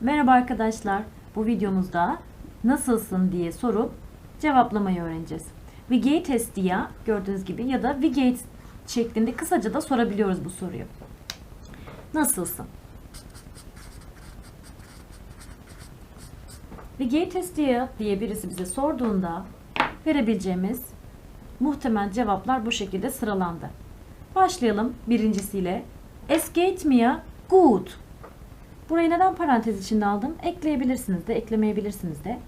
Merhaba arkadaşlar. Bu videomuzda nasılsın diye sorup cevaplamayı öğreneceğiz. Vigate test diye gördüğünüz gibi ya da Vigate şeklinde kısaca da sorabiliyoruz bu soruyu. Nasılsın? Vigate test diye diye birisi bize sorduğunda verebileceğimiz muhtemel cevaplar bu şekilde sıralandı. Başlayalım birincisiyle. Es geht mir gut. Burayı neden parantez içinde aldım? Ekleyebilirsiniz de, eklemeyebilirsiniz de.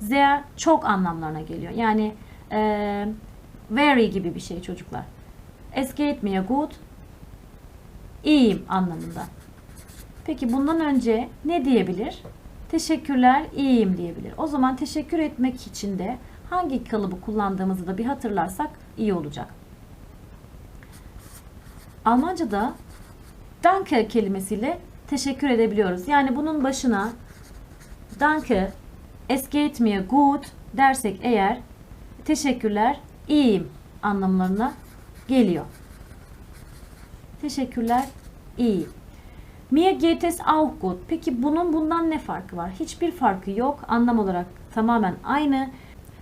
Sehr çok anlamlarına geliyor. Yani e, very gibi bir şey çocuklar. Es geht mir gut. İyiyim anlamında. Peki bundan önce ne diyebilir? Teşekkürler, iyiyim diyebilir. O zaman teşekkür etmek için de hangi kalıbı kullandığımızı da bir hatırlarsak iyi olacak. Almanca'da danke kelimesiyle teşekkür edebiliyoruz. Yani bunun başına danke, es geht mir gut dersek eğer teşekkürler, iyiyim anlamlarına geliyor. Teşekkürler, iyiyim. Mir geht es auch gut. Peki bunun bundan ne farkı var? Hiçbir farkı yok. Anlam olarak tamamen aynı.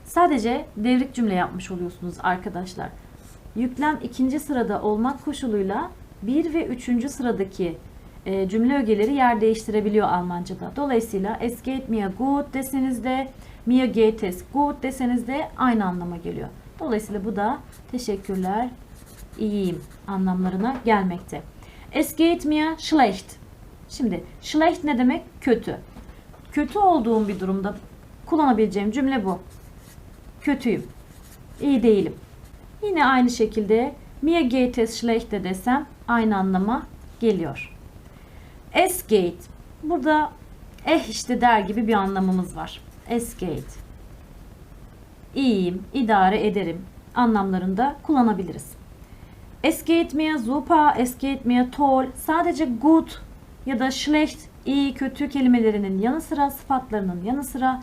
Sadece devrik cümle yapmış oluyorsunuz arkadaşlar. Yüklem ikinci sırada olmak koşuluyla bir ve üçüncü sıradaki e, cümle ögeleri yer değiştirebiliyor Almanca'da. Dolayısıyla es geht mir gut deseniz de mir geht es gut deseniz de aynı anlama geliyor. Dolayısıyla bu da teşekkürler, iyiyim anlamlarına gelmekte. Es geht mir schlecht. Şimdi schlecht ne demek? Kötü. Kötü olduğum bir durumda kullanabileceğim cümle bu. Kötüyüm. İyi değilim. Yine aynı şekilde mir geht es schlecht de desem aynı anlama geliyor. Es geht. Burada eh işte der gibi bir anlamımız var. Es geht. İyiyim, idare ederim anlamlarında kullanabiliriz. Es geht mir super, es geht mir toll. Sadece gut ya da schlecht, iyi, kötü kelimelerinin yanı sıra sıfatlarının yanı sıra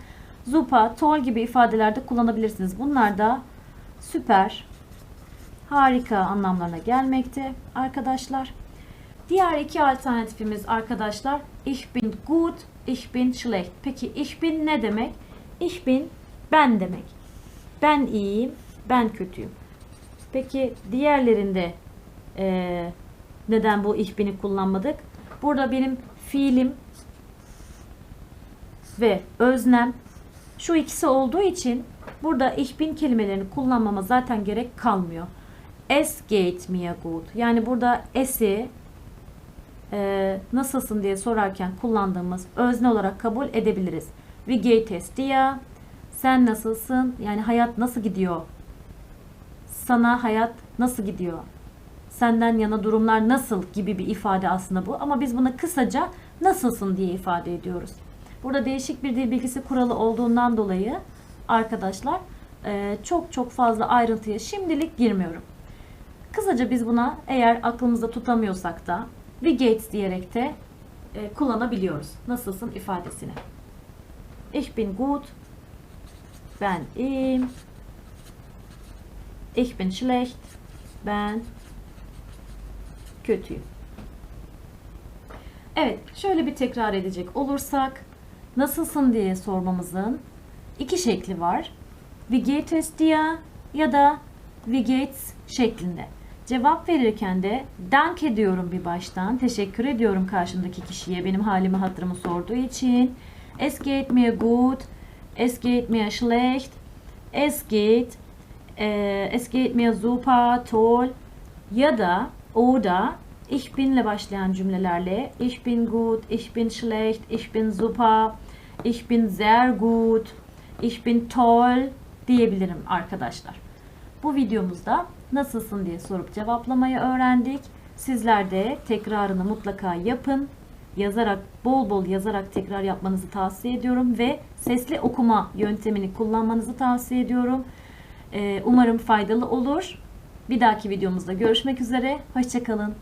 super, toll gibi ifadelerde kullanabilirsiniz. Bunlar da süper, harika anlamlarına gelmekte arkadaşlar. Diğer iki alternatifimiz arkadaşlar ich bin gut, ich bin schlecht. Peki ich bin ne demek? Ich bin ben demek. Ben iyiyim, ben kötüyüm. Peki diğerlerinde eee, neden bu ich bin'i kullanmadık? Burada benim fiilim ve öznem şu ikisi olduğu için burada ich bin kelimelerini kullanmama zaten gerek kalmıyor. Es geht mir gut. Yani burada es'i e, nasılsın diye sorarken kullandığımız özne olarak kabul edebiliriz. Wie geht es dir? Sen nasılsın? Yani hayat nasıl gidiyor? Sana hayat nasıl gidiyor? Senden yana durumlar nasıl gibi bir ifade aslında bu. Ama biz buna kısaca nasılsın diye ifade ediyoruz. Burada değişik bir dil bilgisi kuralı olduğundan dolayı arkadaşlar e, çok çok fazla ayrıntıya şimdilik girmiyorum. Kısaca biz buna eğer aklımızda tutamıyorsak da we get diyerek de e, kullanabiliyoruz. Nasılsın ifadesini. Ich bin gut. Ben iyiyim. Ich bin schlecht. Ben kötüyüm. Evet, şöyle bir tekrar edecek olursak, nasılsın diye sormamızın iki şekli var. Wie geht es dir ya da wie geht's şeklinde. Cevap verirken de dank ediyorum bir baştan. Teşekkür ediyorum karşımdaki kişiye benim halimi hatırımı sorduğu için. Es geht mir gut. Es geht mir schlecht. Es geht es geht mir super, toll ya da oder ich binle başlayan cümlelerle ich bin gut, ich bin schlecht, ich bin super, ich bin sehr gut, ich bin toll diyebilirim arkadaşlar. Bu videomuzda nasılsın diye sorup cevaplamayı öğrendik. Sizler de tekrarını mutlaka yapın. Yazarak, bol bol yazarak tekrar yapmanızı tavsiye ediyorum ve sesli okuma yöntemini kullanmanızı tavsiye ediyorum. Ee, Umarım faydalı olur. Bir dahaki videomuzda görüşmek üzere. Hoşçakalın.